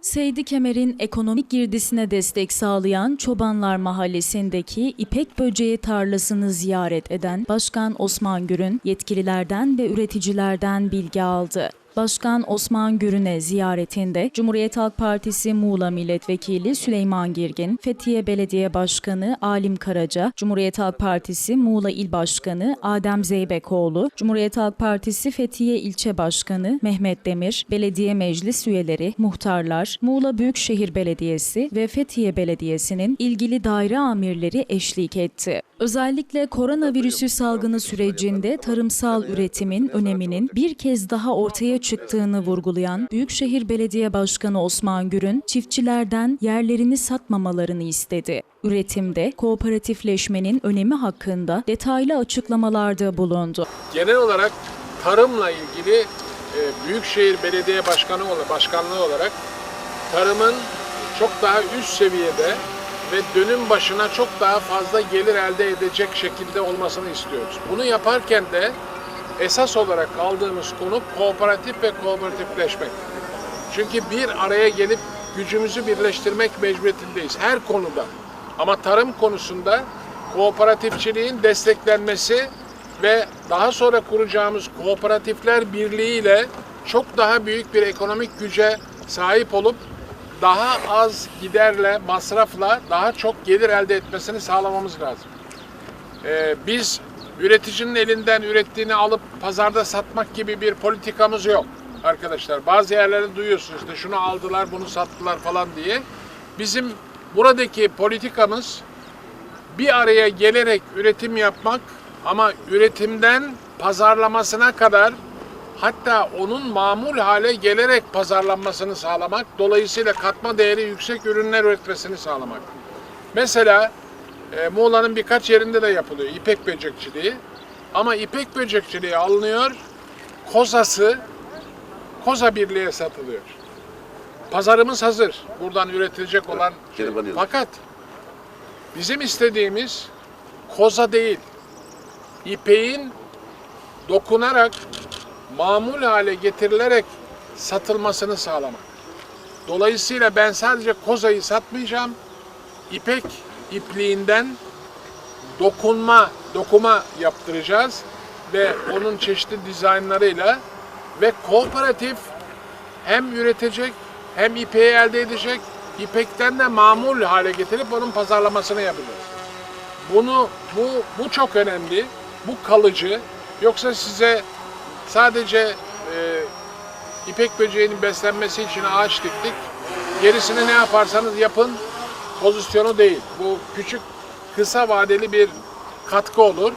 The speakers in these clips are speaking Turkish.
Seydi Kemer'in ekonomik girdisine destek sağlayan Çobanlar Mahallesi'ndeki İpek Böceği tarlasını ziyaret eden Başkan Osman Gürün yetkililerden ve üreticilerden bilgi aldı. Başkan Osman Gürün'e ziyaretinde Cumhuriyet Halk Partisi Muğla Milletvekili Süleyman Girgin, Fethiye Belediye Başkanı Alim Karaca, Cumhuriyet Halk Partisi Muğla İl Başkanı Adem Zeybekoğlu, Cumhuriyet Halk Partisi Fethiye İlçe Başkanı Mehmet Demir, belediye meclis üyeleri, muhtarlar, Muğla Büyükşehir Belediyesi ve Fethiye Belediyesi'nin ilgili daire amirleri eşlik etti. Özellikle koronavirüsü salgını sürecinde tarımsal üretimin öneminin bir kez daha ortaya çıktığını vurgulayan Büyükşehir Belediye Başkanı Osman Gürün, çiftçilerden yerlerini satmamalarını istedi. Üretimde kooperatifleşmenin önemi hakkında detaylı açıklamalarda bulundu. genel olarak tarımla ilgili e, Büyükşehir Belediye Başkanı Başkanlığı olarak tarımın çok daha üst seviyede ve dönüm başına çok daha fazla gelir elde edecek şekilde olmasını istiyoruz. Bunu yaparken de esas olarak aldığımız konu kooperatif ve kooperatifleşmek. Çünkü bir araya gelip gücümüzü birleştirmek mecburiyetindeyiz her konuda. Ama tarım konusunda kooperatifçiliğin desteklenmesi ve daha sonra kuracağımız kooperatifler birliğiyle çok daha büyük bir ekonomik güce sahip olup daha az giderle, masrafla daha çok gelir elde etmesini sağlamamız lazım. Ee, biz üreticinin elinden ürettiğini alıp pazarda satmak gibi bir politikamız yok arkadaşlar. Bazı yerlerde duyuyorsunuz işte şunu aldılar, bunu sattılar falan diye. Bizim buradaki politikamız bir araya gelerek üretim yapmak ama üretimden pazarlamasına kadar hatta onun mamul hale gelerek pazarlanmasını sağlamak, dolayısıyla katma değeri yüksek ürünler üretmesini sağlamak. Mesela e, Muğla'nın birkaç yerinde de yapılıyor ipek böcekçiliği. Ama ipek böcekçiliği alınıyor, kozası koza birliğe satılıyor. Pazarımız hazır. Buradan üretilecek olan şey. Fakat bizim istediğimiz koza değil. İpeğin dokunarak mamul hale getirilerek satılmasını sağlamak. Dolayısıyla ben sadece kozayı satmayacağım. İpek ipliğinden dokunma, dokuma yaptıracağız ve onun çeşitli dizaynlarıyla ve kooperatif hem üretecek hem ipeği elde edecek, ipekten de mamul hale getirip onun pazarlamasını yapacağız. Bunu bu bu çok önemli. Bu kalıcı. Yoksa size sadece e, ipek böceğinin beslenmesi için ağaç diktik. Gerisini ne yaparsanız yapın pozisyonu değil. Bu küçük kısa vadeli bir katkı olur.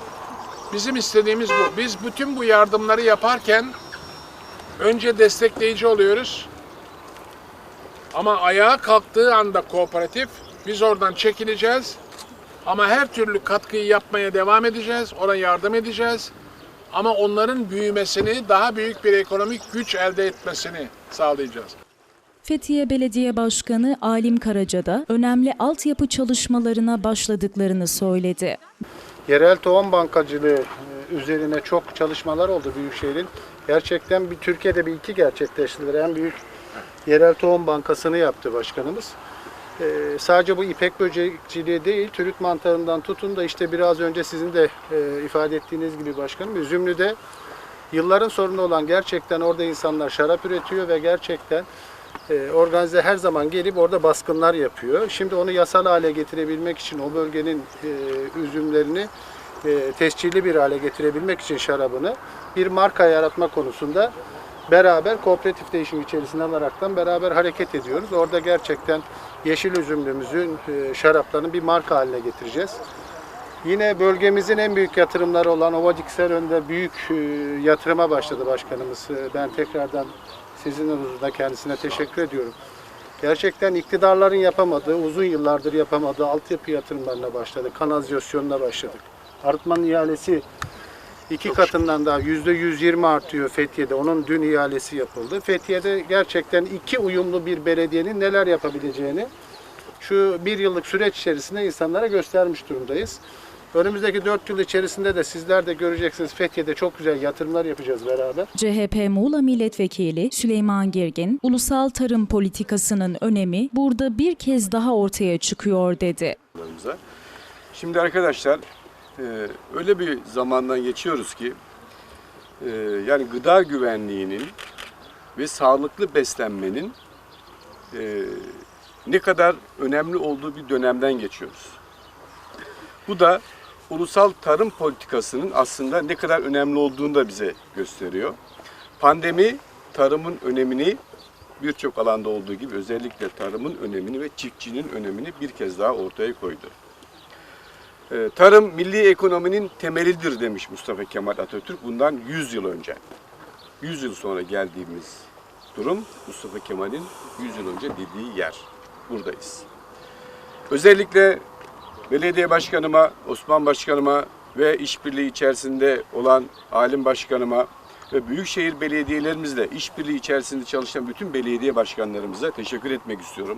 Bizim istediğimiz bu. Biz bütün bu yardımları yaparken önce destekleyici oluyoruz. Ama ayağa kalktığı anda kooperatif biz oradan çekileceğiz. Ama her türlü katkıyı yapmaya devam edeceğiz. Ona yardım edeceğiz. Ama onların büyümesini, daha büyük bir ekonomik güç elde etmesini sağlayacağız. Fethiye Belediye Başkanı Alim Karaca da önemli altyapı çalışmalarına başladıklarını söyledi. Yerel tohum bankacılığı e, üzerine çok çalışmalar oldu Büyükşehir'in. Gerçekten bir Türkiye'de bir iki gerçekleştirdiler. En büyük yerel tohum bankasını yaptı başkanımız. Ee, sadece bu ipek böcekçiliği değil, türüt mantarından tutun da işte biraz önce sizin de e, ifade ettiğiniz gibi başkanım, Üzümlü'de yılların sorunu olan gerçekten orada insanlar şarap üretiyor ve gerçekten e, organize her zaman gelip orada baskınlar yapıyor. Şimdi onu yasal hale getirebilmek için o bölgenin e, üzümlerini e, tescilli bir hale getirebilmek için şarabını bir marka yaratma konusunda beraber kooperatif değişim içerisine alaraktan beraber hareket ediyoruz. Orada gerçekten yeşil üzümlümüzün e, şaraplarını bir marka haline getireceğiz. Yine bölgemizin en büyük yatırımları olan Ovacıksel önünde büyük e, yatırıma başladı başkanımız. E, Ben tekrardan sizin huzurunda kendisine teşekkür ediyorum. Gerçekten iktidarların yapamadığı, uzun yıllardır yapamadığı altyapı yatırımlarına başladık. Kanalizasyonuna başladık. Artmanın ihalesi iki katından daha yüzde 120 artıyor Fethiye'de. Onun dün ihalesi yapıldı. Fethiye'de gerçekten iki uyumlu bir belediyenin neler yapabileceğini şu bir yıllık süreç içerisinde insanlara göstermiş durumdayız. Önümüzdeki 4 yıl içerisinde de sizler de göreceksiniz Fethiye'de çok güzel yatırımlar yapacağız beraber. CHP Muğla Milletvekili Süleyman Girgin, ulusal tarım politikasının önemi burada bir kez daha ortaya çıkıyor dedi. Şimdi arkadaşlar e, öyle bir zamandan geçiyoruz ki e, yani gıda güvenliğinin ve sağlıklı beslenmenin e, ne kadar önemli olduğu bir dönemden geçiyoruz. Bu da ulusal tarım politikasının aslında ne kadar önemli olduğunu da bize gösteriyor. Pandemi tarımın önemini birçok alanda olduğu gibi özellikle tarımın önemini ve çiftçinin önemini bir kez daha ortaya koydu. Ee, Tarım milli ekonominin temelidir demiş Mustafa Kemal Atatürk bundan 100 yıl önce. 100 yıl sonra geldiğimiz durum Mustafa Kemal'in 100 yıl önce dediği yer. Buradayız. Özellikle belediye başkanıma, Osman başkanıma ve işbirliği içerisinde olan alim başkanıma ve büyükşehir belediyelerimizle işbirliği içerisinde çalışan bütün belediye başkanlarımıza teşekkür etmek istiyorum.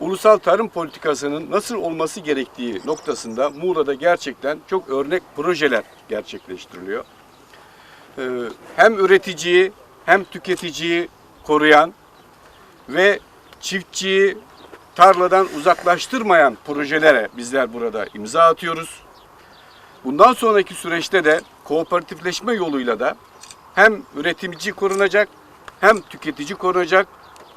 Ulusal tarım politikasının nasıl olması gerektiği noktasında Muğla'da gerçekten çok örnek projeler gerçekleştiriliyor. Ee, Hem üreticiyi hem tüketiciyi koruyan ve çiftçiyi tarladan uzaklaştırmayan projelere bizler burada imza atıyoruz. Bundan sonraki süreçte de kooperatifleşme yoluyla da hem üretimici korunacak hem tüketici korunacak.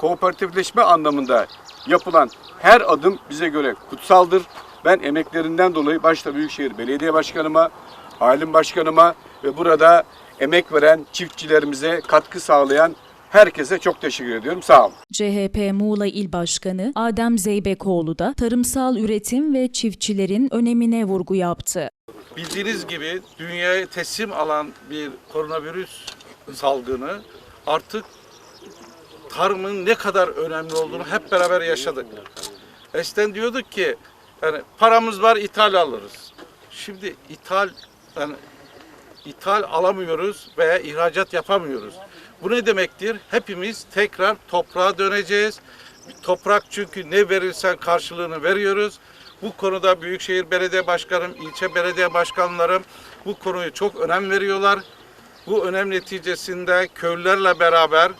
Kooperatifleşme anlamında yapılan her adım bize göre kutsaldır. Ben emeklerinden dolayı başta Büyükşehir Belediye Başkanıma, Halim Başkanıma ve burada emek veren çiftçilerimize katkı sağlayan herkese çok teşekkür ediyorum. Sağ olun. CHP Muğla İl Başkanı Adem Zeybekoğlu da tarımsal üretim ve çiftçilerin önemine vurgu yaptı. Bildiğiniz gibi dünyaya teslim alan bir koronavirüs salgını artık tarımın ne kadar önemli olduğunu hep beraber yaşadık. Eskiden diyorduk ki yani paramız var ithal alırız. Şimdi ithal yani ithal alamıyoruz veya ihracat yapamıyoruz. Bu ne demektir? Hepimiz tekrar toprağa döneceğiz. Toprak çünkü ne verirsen karşılığını veriyoruz. Bu konuda Büyükşehir Belediye Başkanım, ilçe belediye başkanlarım bu konuyu çok önem veriyorlar. Bu önem neticesinde köylülerle beraber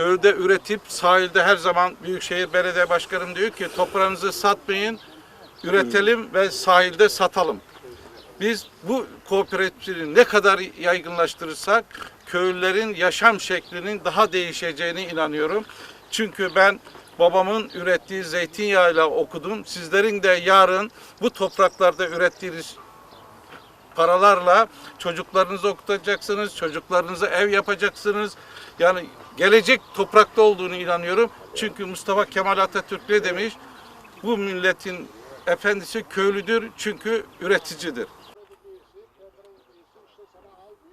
köyde üretip sahilde her zaman Büyükşehir Belediye Başkanım diyor ki toprağınızı satmayın, üretelim ve sahilde satalım. Biz bu kooperatifi ne kadar yaygınlaştırırsak köylülerin yaşam şeklinin daha değişeceğine inanıyorum. Çünkü ben babamın ürettiği zeytinyağıyla okudum. Sizlerin de yarın bu topraklarda ürettiğiniz paralarla çocuklarınızı okutacaksınız, çocuklarınıza ev yapacaksınız. Yani gelecek toprakta olduğunu inanıyorum. Çünkü Mustafa Kemal Atatürk ne demiş? Bu milletin efendisi köylüdür çünkü üreticidir.